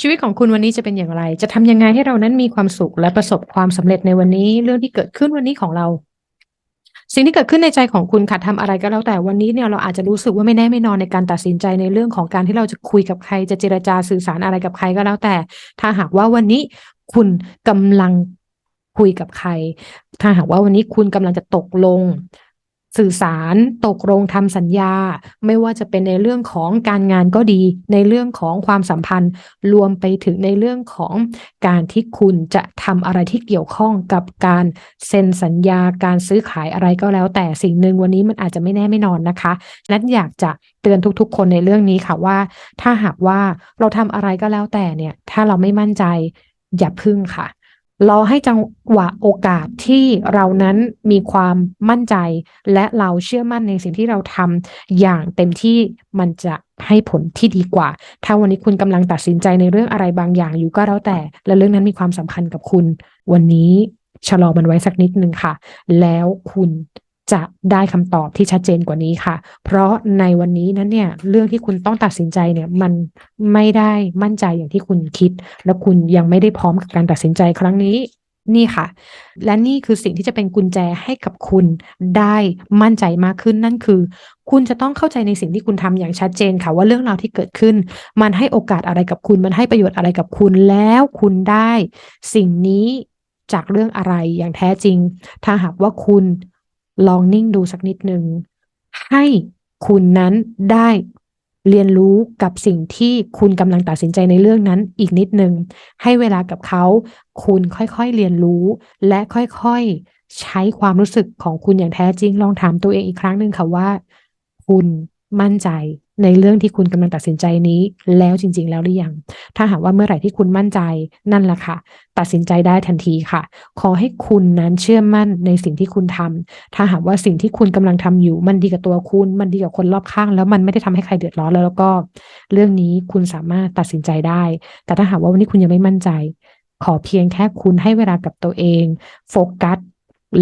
ชีวิตของคุณวันนี้จะเป็นอย่างไร จะทำยังไงให้เรานั้นมีความสุขและประสบความสำเร็จในวันนี้ เรื่องที่เกิดขึ้นวันนี้ของเรา สิ่งที่เกิดขึ้นในใจของคุณค่ะทำอะไรก็แล้วแต่วันนี้เนี่ยเราอาจจะรู้สึกว่าไม่แน่ไม่นอนในการตัดสินใจในเรื่องของการที่เราจะคุยกับใคร จะเจรจาสื่อสารอะไรกับใครก็แล้วแต่ ถ้าหากว่าวันนี้คุณกำลังคุยกับใคร ถ้าหากว่าวันนี้คุณกำลังจะตกลง สื่อสารตกลงทำสัญญา ไม่ว่าจะเป็นในเรื่องของการงานก็ดี ในเรื่องของความสัมพันธ์ รวมไปถึงในเรื่องของการที่คุณจะทำอะไรที่เกี่ยวข้องกับการเซ็นสัญญาการซื้อขายอะไรก็แล้ว แต่สิ่งหนึ่งวันนี้มันอาจจะไม่แน่ไม่นอนนะคะนันอยากจะเตือนทุกๆ คนในเรื่องนี้ค่ะว่า ถ้าหากว่าเราทำอะไรก็แล้วแต่เนี่ย ถ้าเราไม่มั่นใจอย่าพึ่งค่ะ รอให้จังหวะโอกาสที่เรานั้นมีความมั่นใจ และเราเชื่อมั่นในสิ่งที่เราทำอย่างเต็มที่มันจะให้ผลที่ดีกว่า ถ้าวันนี้คุณกำลังตัดสินใจในเรื่องอะไรบางอย่างอยู่ก็แล้วแต่ และเรื่องนั้นมีความสำคัญกับคุณ วันนี้ชะลอมันไว้สักนิดนึงค่ะ แล้วคุณ จะได้คำตอบที่ชัดเจนกว่านี้ค่ะ เพราะในวันนี้นั้นเนี่ยเรื่องที่คุณต้องตัดสินใจเนี่ยมันไม่ได้มั่นใจอย่างที่คุณคิด และคุณยังไม่ได้พร้อมกับการตัดสินใจครั้งนี้นี่ค่ะ และนี่คือสิ่งที่จะเป็นกุญแจให้กับคุณได้มั่นใจมากขึ้นนั่นคือ คุณจะต้องเข้าใจในสิ่งที่คุณทำอย่างชัดเจนค่ะว่าเรื่องราวที่เกิดขึ้น มันให้โอกาสอะไรกับคุณ มันให้ประโยชน์อะไรกับคุณแล้วคุณได้ สิ่งนี้จากเรื่องอะไรอย่างแท้จริง ถ้าหากว่าคุณ ลองนิ่งดูสักนิดหนึ่งให้คุณนั้นได้เรียนรู้กับสิ่งที่คุณกำลังตัดสินใจในเรื่องนั้นอีกนิดหนึ่งให้เวลากับเขา คุณค่อยๆเรียนรู้ และค่อยๆใช้ความรู้สึกของคุณอย่างแท้จริง ลองถามตัวเองอีกครั้งหนึ่งค่ะว่า คุณมั่นใจ ในเรื่องที่คุณกำลังตัดสินใจนี้แล้วจริง ๆ แล้วหรือยัง ถ้าหากว่าเมื่อไหร่ที่คุณมั่นใจนั่นแหละค่ะ ตัดสินใจได้ทันทีค่ะ ขอให้คุณนั้นเชื่อมั่นในสิ่งที่คุณทำถ้าหากว่าสิ่งที่คุณกำลังทำอยู่ มันดีกับตัวคุณ มันดีกับคนรอบข้าง แล้วมันไม่ได้ทำให้ใครเดือดร้อนแล้วแล้วก็ เรื่องนี้คุณสามารถตัดสินใจได้ แต่ถ้าหากว่าวันนี้คุณยังไม่มั่นใจ ขอเพียงแค่คุณให้เวลากับตัวเอง โฟกัส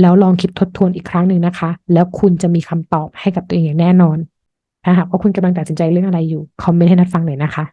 แล้วลองคิดทบทวนอีกครั้งหนึ่งนะคะ แล้วคุณจะมีคำตอบให้กับตัวเองอย่างแน่นอน ถ้าหากว่าคุณกำลังตัดสินใจเรื่องอะไรอยู่ คอมเมนต์ให้นัดฟังหน่อยนะคะ